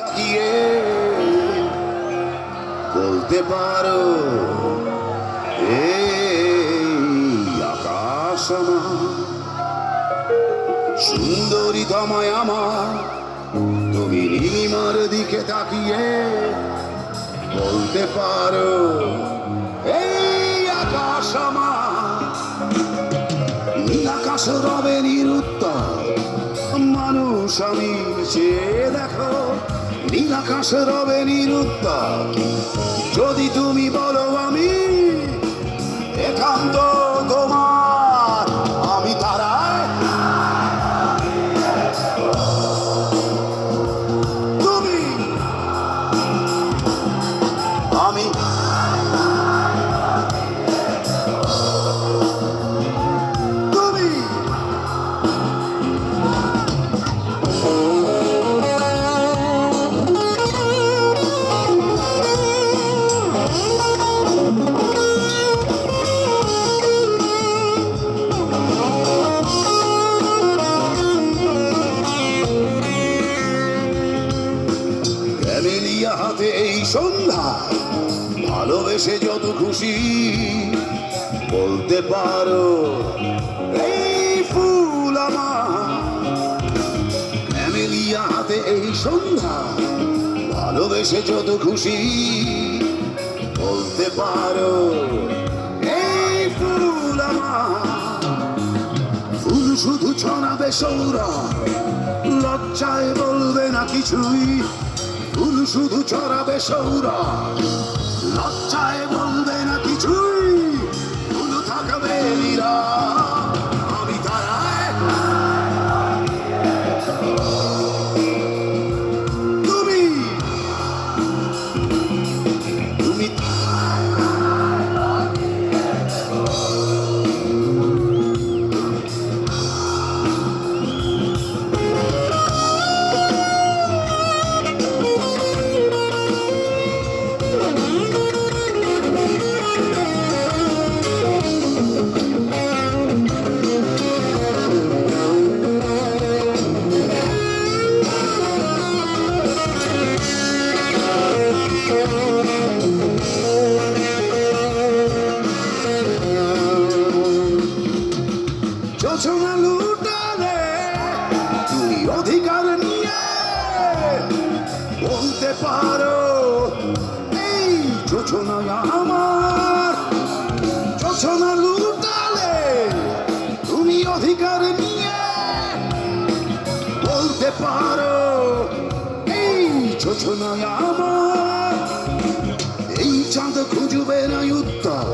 তাকিয়ে বলতে পারো, এই আকাশ আমার, সুন্দরী তোমায় আমার, তুমি নীলিমার দিকে তাকিয়ে বলতে পারো, এই আকাশ আমার আকাশ রবে নিরুত্তর, মানুষ আমি চেয়ে দেখো নীল আকাশের রবে নিরুত্তর যদি তুমি বলো আমি একান্ত তোমার সন্ধ্যা ভালোবেসে যত খুশি বলতে পারো, এই ফুল আমার। হাতে এই সন্ধ্যা ভালোবেসে যত খুশি বলতে পারো, এই ফুল আমার। ফুল শুধু ছড়াবে সৌরা লজ্জায় বলবে না কিছুই। ফুল শুধু ছড়াবে সৌরা লজ্জায় বলবে না যোজনা লুটালে তুমি অধিকার নিয়ে বলতে পারো, এই যোজনা আমার যোজনা লুটালে তুমি অধিকার নিয়ে বলতে পারো, এই যোজনা আমার, এই চাঁদ খুঁজবে না উত্তর,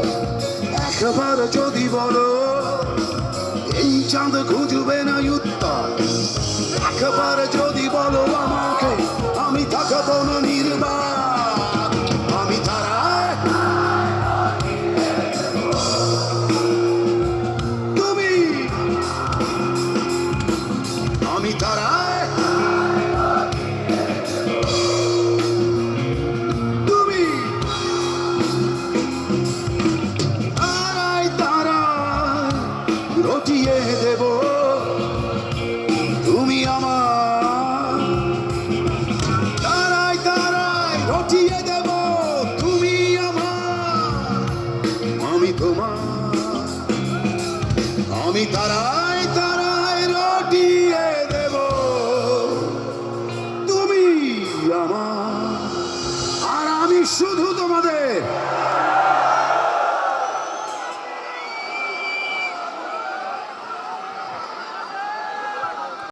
একবার যদি বলো। চাঁদ খুঁজবে না উত্তর। একবার যদি বলো আমাকে